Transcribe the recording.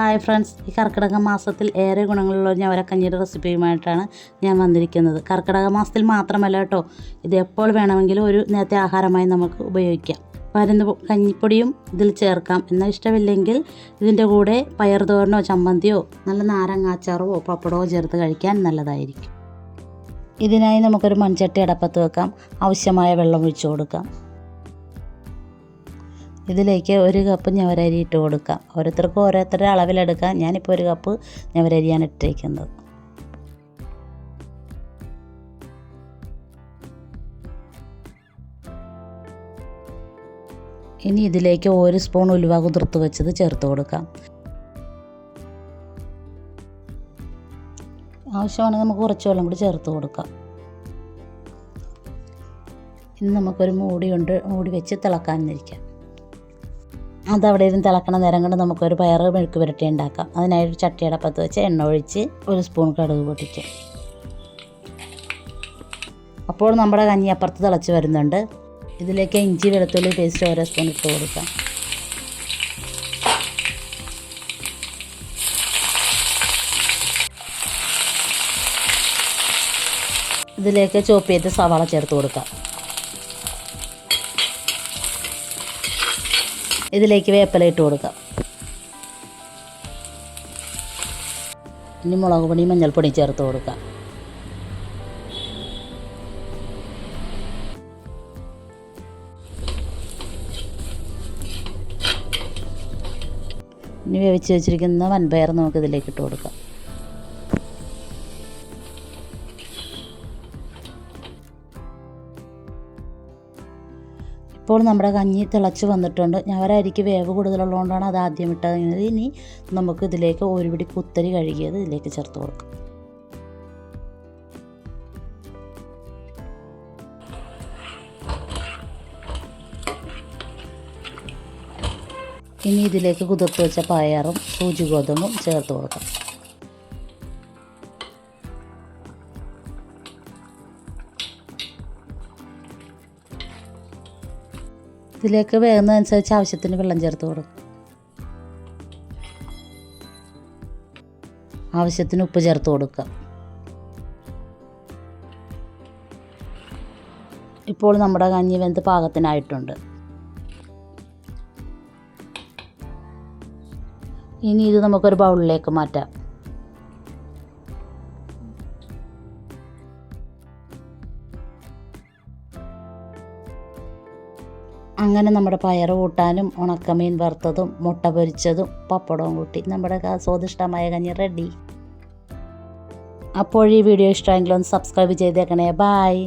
Hi friends ഈ കർക്കിടക മാസത്തിൽ ഏറെ ഗുണങ്ങളുള്ള ഞവരക്കഞ്ഞിയുടെ റെസിപ്പിയുമായിട്ടാണ് ഞാൻ വന്നിരിക്കുന്നത്. കർക്കിടക മാസത്തിൽ മാത്രമല്ല കേട്ടോ ഇത് എപ്പോൾ വേണമെങ്കിലും ഒരു നേരത്തെ ആഹാരമായി നമുക്ക് ഉപയോഗിക്കാം. പരുന്ന് കഞ്ഞിപ്പൊടിയും ഇതിൽ ചേർക്കാം. എന്നാൽ ഇഷ്ടമില്ലെങ്കിൽ ഇതിന്റെ കൂടെ പയർ തോരനോ ചമ്മന്തിയോ നല്ല നാരങ്ങാച്ചാറോ പപ്പടമോ ചേർത്ത് കഴിക്കാൻ നല്ലതായിരിക്കും. ഇതിനായി നമുക്കൊരു മൺചട്ടി അടപ്പത്ത് വെക്കാം. ആവശ്യമായ വെള്ളം ഒഴിച്ചു കൊടുക്കാം. ഇതിലേക്ക് ഒരു കപ്പ് ഞവരരി ഇട്ട് കൊടുക്കാം. ഓരോരുത്തർക്കും ഓരോരുത്തരുടെ അളവിലെടുക്കാം. ഞാനിപ്പോൾ ഒരു കപ്പ് ഞവരരിയാണ് ഇട്ടിരിക്കുന്നത് ഇനി ഇതിലേക്ക് ഒരു സ്പൂൺ ഉലുവ കുതിർത്ത് വെച്ചത് ചേർത്ത് കൊടുക്കാം. ആവശ്യമാണെങ്കിൽ നമുക്ക് കുറച്ച് വെള്ളം കൂടി ചേർത്ത് കൊടുക്കാം. ഇനി നമുക്കൊരു മൂടി കൊണ്ട് മൂടി വെച്ച് തിളക്കാനിരിക്കാം. അതവിടെ ഇരുന്ന് തിളക്കണ നേരം കൊണ്ട് നമുക്കൊരു പയർ മെഴുക്ക് പുരട്ടി ഉണ്ടാക്കാം. അതിനായി ഒരു ചട്ടിയുടെ അപ്പത്ത് വെച്ച് എണ്ണ ഒഴിച്ച് ഒരു സ്പൂൺ കടുക് പൊട്ടിക്കും. അപ്പോൾ നമ്മുടെ കഞ്ഞി അപ്പുറത്ത് തിളച്ച് വരുന്നുണ്ട്. ഇതിലേക്ക് ഇഞ്ചി വെളുത്തുള്ളി പേസ്റ്റ് ഓരോ സ്പൂൺ ഇട്ട് കൊടുക്കാം. ഇതിലേക്ക് ചോപ്പ് ചെയ്ത് സവാള ചേർത്ത് കൊടുക്കാം. ഇതിലേക്ക് വേപ്പില ഇട്ട് കൊടുക്കാം. ഇനി മുളക് പൊടി മഞ്ഞൾപ്പൊടി ചേർത്ത് കൊടുക്കാം. ഇനി വേവിച്ച് വെച്ചിരിക്കുന്ന വൻപയർ നമുക്ക് ഇതിലേക്ക് ഇട്ട് കൊടുക്കാം. ഇപ്പോൾ നമ്മുടെ കഞ്ഞി തിളച്ച് വന്നിട്ടുണ്ട്. ഞവരരിക്ക് വേവ് കൂടുതലുള്ളതുകൊണ്ടാണ് അത് ആദ്യം ഇട്ടത്. ഇനി നമുക്ക് ഇതിലേക്ക് ഒരു പിടി കുത്തരി കഴുകിയത് ഇതിലേക്ക് ചേർത്ത് കൊടുക്കാം. ഇനി ഇതിലേക്ക് കുതിർത്ത് വെച്ച പയറും സൂചി ഗോതമ്പും ചേർത്ത് കൊടുക്കാം. ഇതിലേക്ക് വേകുന്നതനുസരിച്ച് ആവശ്യത്തിന് വെള്ളം ചേർത്ത് കൊടുക്കും. ആവശ്യത്തിന് ഉപ്പ് ചേർത്ത് കൊടുക്കുക. ഇപ്പോൾ നമ്മുടെ കഞ്ഞി വെന്ത് പാകത്തിനായിട്ടുണ്ട്. ഇനി ഇത് നമുക്കൊരു ബൗളിലേക്ക് മാറ്റാം. അങ്ങനെ നമ്മുടെ പയർ കൂട്ടാനും ഉണക്കമീൻ വറുത്തതും മുട്ട പൊരിച്ചതും പപ്പടവും കൂട്ടി നമ്മുടെ സ്വാദിഷ്ടമായ കഞ്ഞി റെഡി. അപ്പോൾ ഈ വീഡിയോ ഇഷ്ടമെങ്കിൽ ഒന്ന് സബ്സ്ക്രൈബ് ചെയ്തേക്കണേ. ബായ്